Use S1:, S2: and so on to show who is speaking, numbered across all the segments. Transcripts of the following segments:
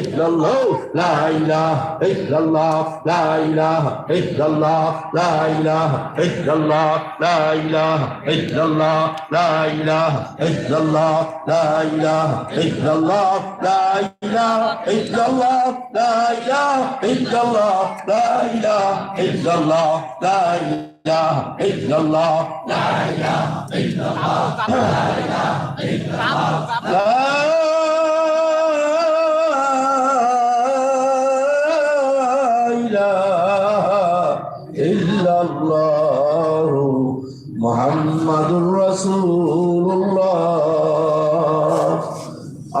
S1: illallah la ilahe illallah la ilahe illallah la ilahe illallah la ilahe illallah la ilahe illallah la ilahe illallah la ilahe illallah la ilahe illallah la ilahe illallah la মোহাম্মদুর রসুল্লাহ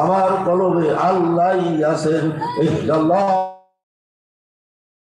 S1: আমার কলবে আল্লাহ আছেন ইল্লাল্লাহ।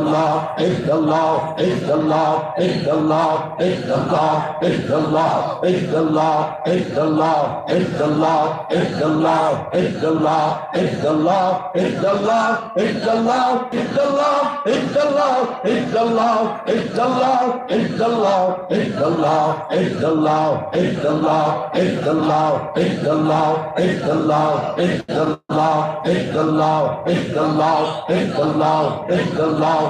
S1: ilahe illallah la ilahe illallah la ilahe illallah la ilahe illallah la ilahe illallah la ilahe illallah la ilahe illallah la ilahe illallah la ilahe illallah la ilahe illallah la ilahe illallah la ilahe illallah la ilahe illallah la ilahe illallah la ilahe illallah la ilahe illallah la ilahe illallah la ilahe illallah মোহাম্মদুর রসুল্লাহ আমার কলবে আল্লাহ আছেন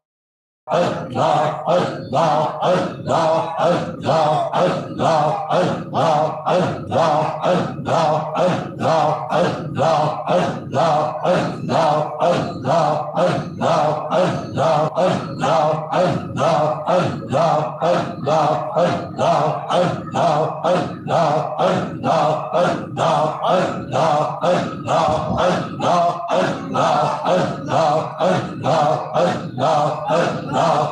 S1: Allah, Allah,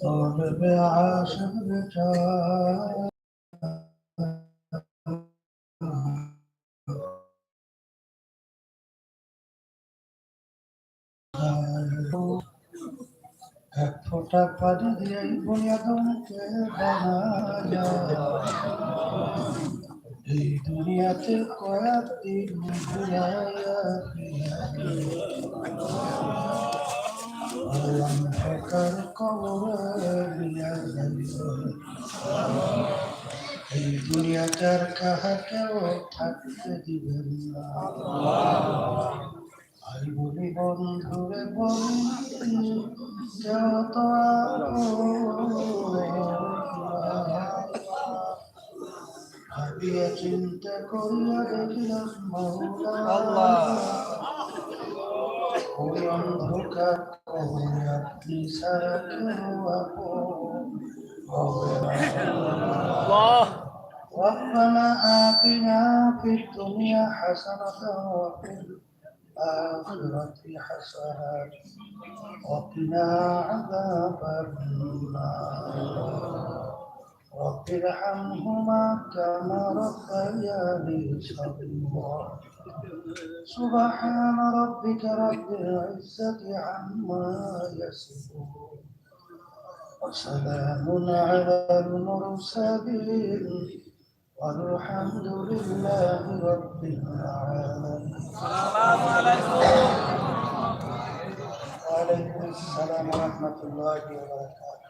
S2: طالب عاشق بجاه এক ফোঁটা পানি দিয়ে বুনিয়াদমকে বানায়া এই দুনিয়াতে কয়েকদিন অন্ধকার কবরে এই দুনিয়াটার কাহাকেও থাকতে দিবেন না ভাই বলি বন্ধুরে কেউ তো لكنت كل رجل مولاي الله. ويملك قوية نساك وقوم الله ربنا آتنا في الدنيا حسنة وفي الآخرة حسنة وقنا عذاب النار رب ارحمهما كما ربياني صغيرا. سبحان ربك رب العزة عما يصفون. وسلام على المرسلين. والحمد لله رب العالمين. وعليكم السلام ورحمة الله وبركاته.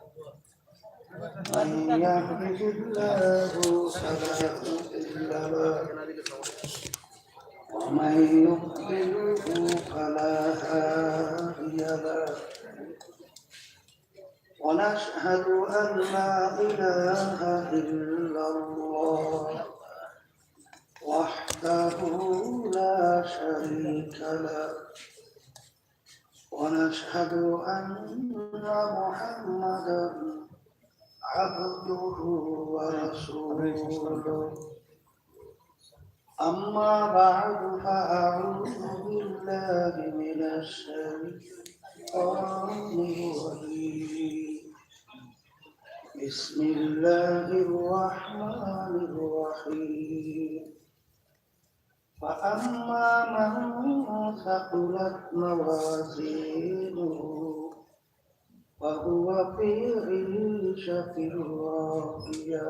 S2: من يهده الله فلا مضل له ومن يضلله فلا هادي له ونشهد أن لا إله إلا الله وحده لا شريك له ونشهد أن محمدا عبده ورسوله أما بعد فأعوذ بالله من الشيطان الرجيم. بسم الله الرحمن الرحيم. فأما من ثقلت موازينه فهو في عيشة راضية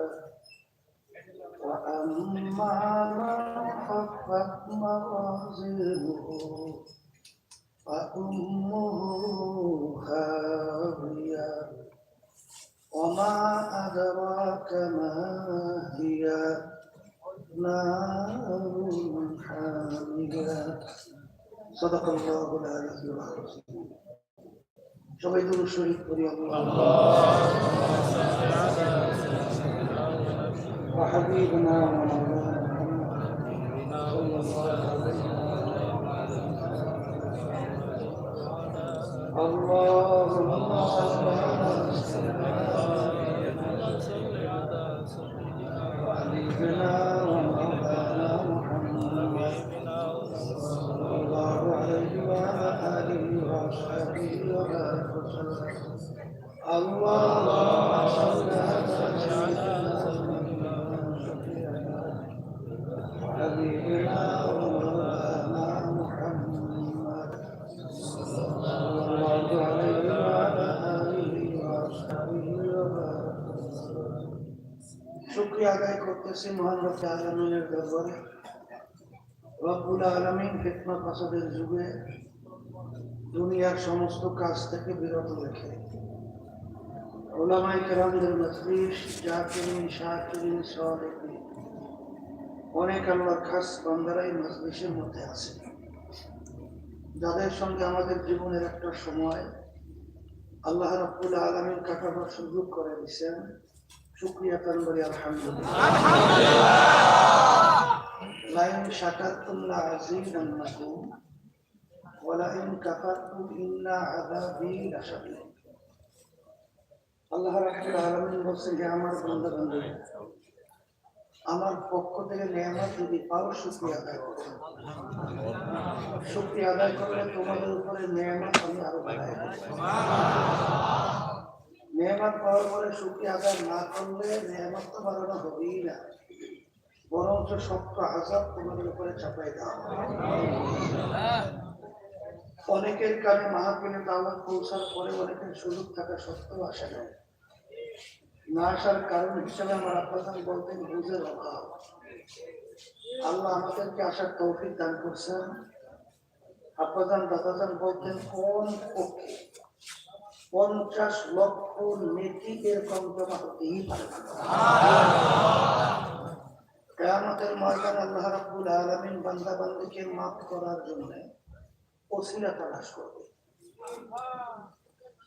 S2: وأما من خفت موازينه فأمه هاوية وما أدراك ما هي نار حامية صدق الله العلي العظيم সবাই দুরূদ শরীফ করি وحبيبنا ومولانا محمد صلى الله عليه وسلم اللهم صل على حبيبنا ومولانا محمد صلى الله عليه وعلى آله وصحبه وبارك وسلم اللهم صل على سيدنا حبيبنا ومولانا محمد صلى الله عليه وعلى آله وصحبه وبارك وسلم শুক্রিয়া আদায় করতেছি মহান রব্বে আলমিনের দরবারে রব্বুল আলমিন ফিতনা ফাসাদের যুগে দুনিয়ার সমস্ত কাজ থেকে বিরত রেখে। ওলামাই কেরামদের মজলিস জাকিরিন শাকিরিন সালেহিন অনেক আল্লাহর খাস বান্দারাই মজলিসের মধ্যে আছে। যাদের সঙ্গে আমাদের জীবনের একটা সময় আল্লাহ রব্বুল আলমিন কাটাবার সুযোগ করে দিচ্ছেন শুক্রিয়া তান বলি আলহামদুলিল্লাহ। লাইন শাকারতুম লা আযীদান্নাকুম লাইন কাফারতুম ইন্না আযাবি লাশাদীদ আল্লাহ রাব্বুল আলামিন বলছেন যে, আমার বান্দা বান্দী আমার পক্ষ থেকে নিয়ামত যদি পাও শুকরিয়া আদায় শুকরিয়া আদায় করলে তোমাদের উপরে নিয়ামত আমি আরও দেব। পাওয়ার পরে শুকরিয়া আদায় না করলে নিয়ামত তো বাড়ানো হবেই না বরঞ্চ শক্ত আজাব তোমাদের উপরে চাপাই দেওয়া। অনেকের কানে মাহফিলে দাওয়াত পৌঁছার পরে অনেকের সুযোগ থাকা সত্ত্বেও আসে না না আসার কারণ হিসেবে আমার আপনার বলতেন বুঝের অভাব আল্লাহ আমাদেরকে আসার তৌফিক দান করছেন। আব্বাজান, দাদাজান বলতেন, কোন পক্ষে পঞ্চাশ লক্ষ নেতি এরকম জমা হতেই পারে কেয়ামতের ময়দান আল্লাহ রাব্বুল আলামিন বান্দা বান্দিকে মাফ করার জন্য ওসিলা তালাশ করবে।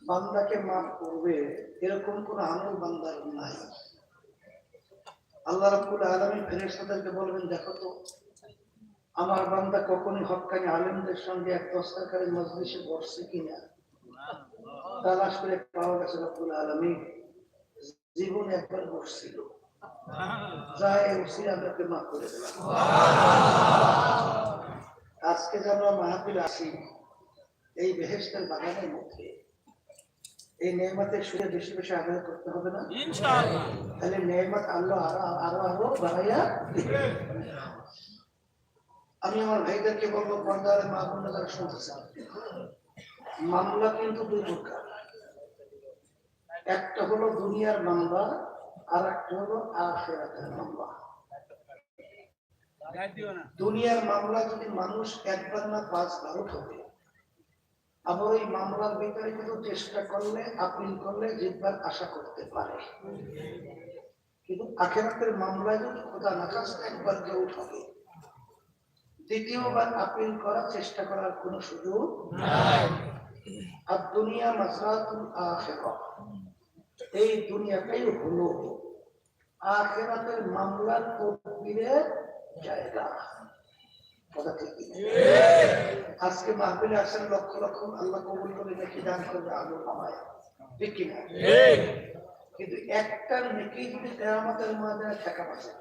S2: বান্দাকে মাফ করবে, এরকম কোন আমল বান্দার নাই। আল্লাহ রাব্বুল আলামিন ফেরেশতাদেরকে বলবেন, দেখো তো, আমার বান্দা কখনই হক্কানি আলেমদের সঙ্গে এক দস্তাকারী মজলিসে বসছে কিনা? তালাশ করে পাওয়া গেছে রব্বুল আলামিন। জীবনে একবার বসছিল। যায় উসির আমাকে মাফ করে দিলাম আজকে যেন মাহফিল আসি এই বেহেস্তের বাগানের মধ্যে এই নেমাতের সুরে বেশি বেশি আদায় করতে হবে না? তাহলে নেমাত আল্লাহ আরও আরও আরও বাড়াইয়া আমি আমার ভাইদেরকে বলব পর্দার মা বোনরা যারা শুনতেছেন মামলা কিন্তু দুই প্রকার। একটা হলো দুনিয়ার মামলা আর একটা হলো আখেরাতের মামলা। দুনিয়ার মামলা যদি মানুষ একবার না পাঁচবার হবে, আবার ওই মামলার ভিতরে কিন্তু চেষ্টা করলে, আপিল করলে জিতবার আশা করতে পারে। কিন্তু আখেরাতের মামলায় যদি খোদা নাকাশ একবার কেউ উঠাবে দ্বিতীয়বার আপিল করার চেষ্টা করার কোনো সুযোগ আর দুনিয়া মাসরাতুল আখেরা। এই দুনিয়াটাই হলো। আখেরাতের মামলার তদবিরের জায়গা কথা ঠিক আজকে মাহবিলে আসেন লক্ষ লক্ষ আল্লাহ কবুল করে নাকি দান করবে আলো আমায় ঠিক কিনা? কিন্তু একটা নেকি যদি কেয়ামতের ময়দানে ঠেকা পাচ্ছে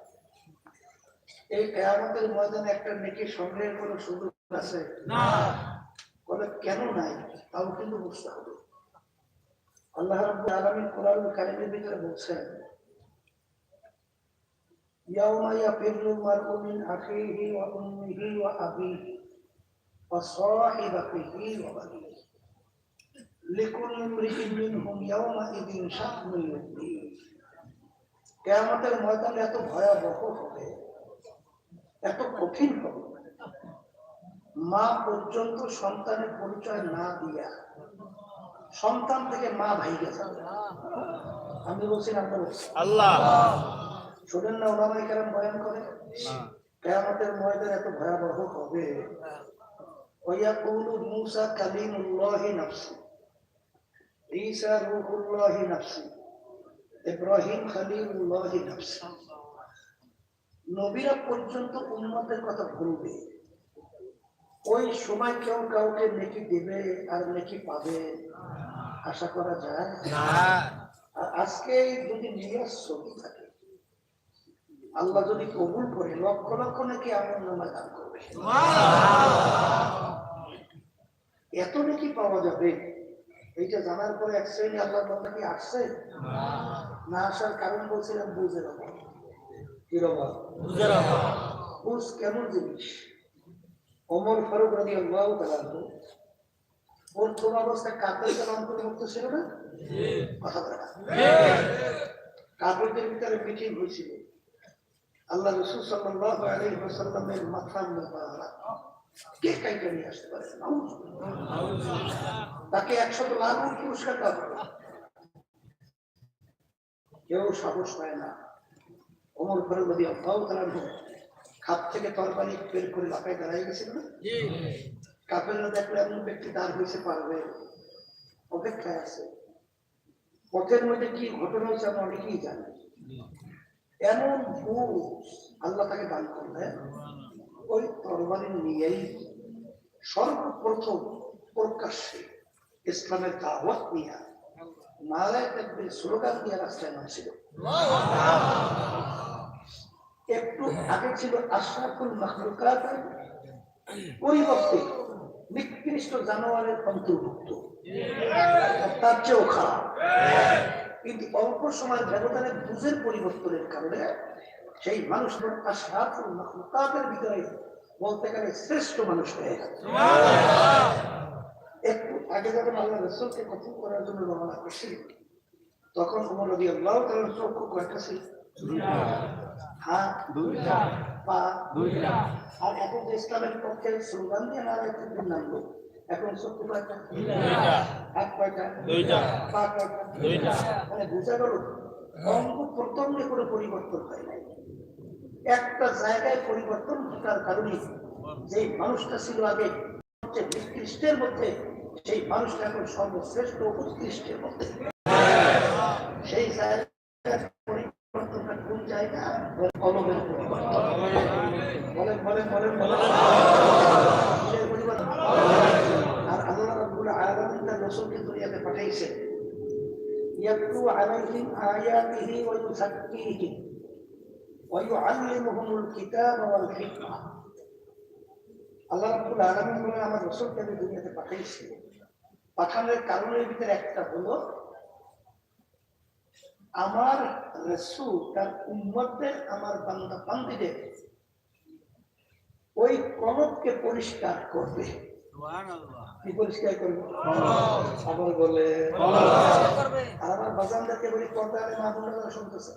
S2: এই কেয়ামতের ময়দানে একটা নেকি সংগ্রহের কোনো সুযোগ আছে? বলে কেন নাই? তাও কিন্তু বুঝতে হবে। আল্লাহ রাব্বুল আলামিন কোরআনুল কারীমের ভিতরে বলছেন আখিহি ওয়া উম্মিহি ওয়া আবিহি ওয়া সাহিবাতিহি ওয়া বানিহি। লিকুল্লি ইমরিইন মিনহুম ইয়াউমাইযিন শা'নুন ইউগনিহি কিয়ামতের ময়দান এত ভয়াবহ হবে, এত কঠিন হবে। মা পর্যন্ত সন্তানের পরিচয় না দিয়া সন্তান থেকে মা ভাইগে যাবে। আমি বলছি না।
S3: আল্লাহ।
S2: না কেরাম বয়ান করে? কেয়ামতের ময়দান এত ভয়াবহ হবে? কালিমুল্লাহি নাফসি। ঈসা রূহুল্লাহি নাফসি। ইব্রাহিম নাফসি। নবীরা পর্যন্ত উন্নতের কথা ভুলবে। ওই সময় কেউ কাউকে নেকি দেবে আর নেকি পাবে। আশা করা যায়? আর আজকে যদি নিয়াজ ছবি থাকে আল্লাহ যদি কবুল করে লক্ষ লক্ষ নাকি আমার নামে দান করবে। এত নাকি পাওয়া যাবে? এইটা জানার পরে এক শ্রেণি আল্লাহ বান্দা কি আসছে? না আসার কারণ বলছিলাম বুঝের অভাব। কির অভাব। বুঝ কেমন জিনিস? অমর ফারুক রাজি আল্লাহ অবস্থায় অন্তর্ভুক্ত ছিল না? কথা কাপড়দের ভিতরে মিটিং হয়েছিল আল্লাহ রসুল সাল্লাহ আলাইহি ওয়াসাল্লামের মাথা মোবারক কে কাইটা নিয়ে আসতে পারে? তাকে একশত লাখ পুরস্কার দেওয়া হবে। কেউ সাহস পায় না। অমর ফারুক নদী আল্লাহ তালার খাপ থেকে তরবারি বের করে লাফায় দাঁড়াই গেছিল না? কাপেররা দেখলে এমন ব্যক্তি দাঁড় হয়েছে পারবে। অপেক্ষায় আছে। পথের মধ্যে কি ঘটনা হয়েছে আমরা অনেকেই জানি। এমন বুঝ আল্লাহ তাকে দান করলেন। ওই তরবারি নিয়েই সর্বপ্রথম প্রকাশ্যে ইসলামের দাওয়াত নিয়ে একটু আগে ছিল আশরাফুল নিকৃষ্ট জানোয়ারের অন্তর্ভুক্ত। তার চেয়েও খারাপ। কিন্তু অল্প সময়ের ব্যবধানে বুঝের পরিবর্তনের কারণে সেই আশরাফুল মাখলুকাতের ভিতরে বলতে গেলে শ্রেষ্ঠ মানুষ হয়ে গেছে একটু আগে যখন আল্লাহ রসুলকে কথন করার জন্য রওনা তখন উমর রবি আল্লাহ তার চক্ষু কয়েকটা ছিল। দুইটা। পা। দুইটা। আর এখন যে ইসলামের পক্ষে স্লোগান দিয়ে নামলো এখন চক্ষু কয়টা হাত কয়টা
S3: দুইটা।
S2: পা কয়টা
S3: দুইটা।
S2: মানে বোঝা গেল অঙ্গ প্রত্যঙ্গে কোনো পরিবর্তন হয় নাই। একটা জায়গায় পরিবর্তন ঘটার কারণে যে মানুষটা ছিল আগে সবচেয়ে নিকৃষ্টের মধ্যে সেই মানুষটা এখন সর্বশ্রেষ্ঠ উৎকৃষ্টের মধ্যে। সেই জায়গায় পরিবর্তনটা কোন জায়গা? কলমের পরিবর্তন বলেন বলেন বলেন বলেন কিসের পরিবর্তন? আর আল্লাহ রাব্বুল আলামিন তার রাসূলকে দুনিয়াতে পাঠাইছেন ইউযাক্কিহিম ওয়া ইউআল্লিমুহুমুল কিতাবা ওয়াল হিকমা আল্লাহ রাব্বুল আলামিন বলে আমার রাসূলকে আমি দুনিয়াতে পাঠাইছি পাঠানোর কারণের ভিতরে একটা হলো আমার রসুল তার উম্মতদের আমার বান্দা বান্দিদের ওই কলবকে পরিষ্কার করবে। কি পরিষ্কার করবে? আবার বলে বাজানদেরকে বলি পর্দারে মা বোনেরা শুনতেছে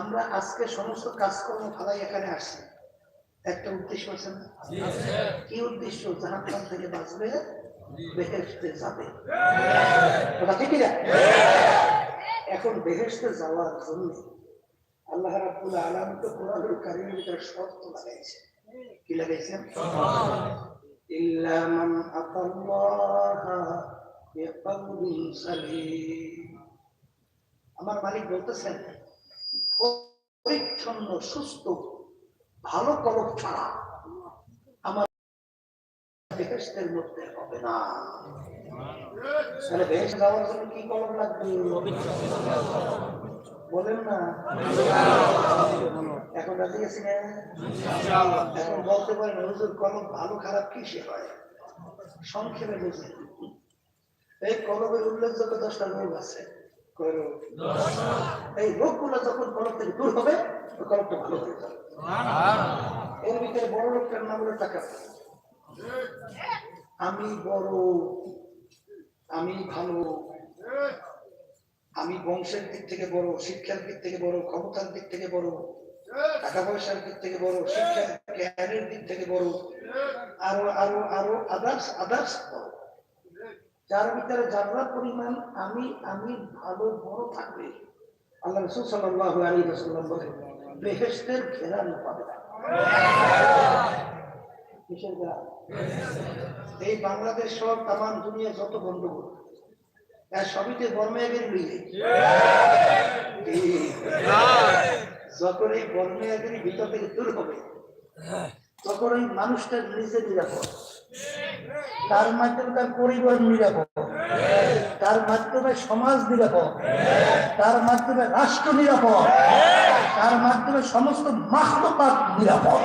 S2: আমরা আজকে সমস্ত কাজকর্ম ফালাই এখানে আসছি। একটা উদ্দেশ্য আছে না? কি উদ্দেশ্য? জাহান্নাম থেকে বাঁচবে বেহেশতে যাবে। কথা ঠিক না এখন বেহেশতে যাওয়ার জন্য আল্লাহ রাব্বুল আলামিন তো কোরআনুল কারীমের ভিতরে শর্ত লাগাইছে। কি লাগাইছেন? ইল্লা মান আতাল্লাহা আমার মালিক বলতেছেন, পরিচ্ছন্ন, সুস্থ, ভালো কলক ছাড়া আমার বেহেশতের মধ্যে হবে না। এখন এখন বলতে পারেন কলম ভালো খারাপ কিসে হয়? সংক্ষেপে বুঝে এই কলমের উল্লেখযোগ্য দশটা রোগ আছে? এই রোগগুলো যখন কলম থেকে দূর হবে কলমটা ভালো হয়ে যাবে। এর ভিতরে বড় লোকটার নাম হলো টাকা আমি বড় আমি ভালো আমি বংশের দিক থেকে বড় শিক্ষার দিক থেকে বড় ক্ষমতার দিক থেকে বড় টাকা পয়সার দিক থেকে বড় শিক্ষা জ্ঞানের দিক থেকে বড় আরও আরও আরও আদার্স আদার্স যার ভিতরে যাবার পরিমাণ আমি আমি ভালো, বড় থাকবে। আল্লাহ রসুল সাল্লাহ আলী রসুল্লাম বলে বেহেস্তের ঘেরান পাবে না। এই বাংলাদেশ সহ তামান দুনিয়া যত গন্ডগোল এর সবইতে বর্মায়াগের মিলে যখন এই বর্মায়াগের ভিতর থেকে দূর হবে, তখন ওই মানুষটা নিজে নিরাপদ। তার মাধ্যমে তার পরিবার নিরাপদ। তার মাধ্যমে সমাজ নিরাপদ। তার মাধ্যমে রাষ্ট্র নিরাপদ। তার মাধ্যমে সমস্ত মাহলুকাত নিরাপদ।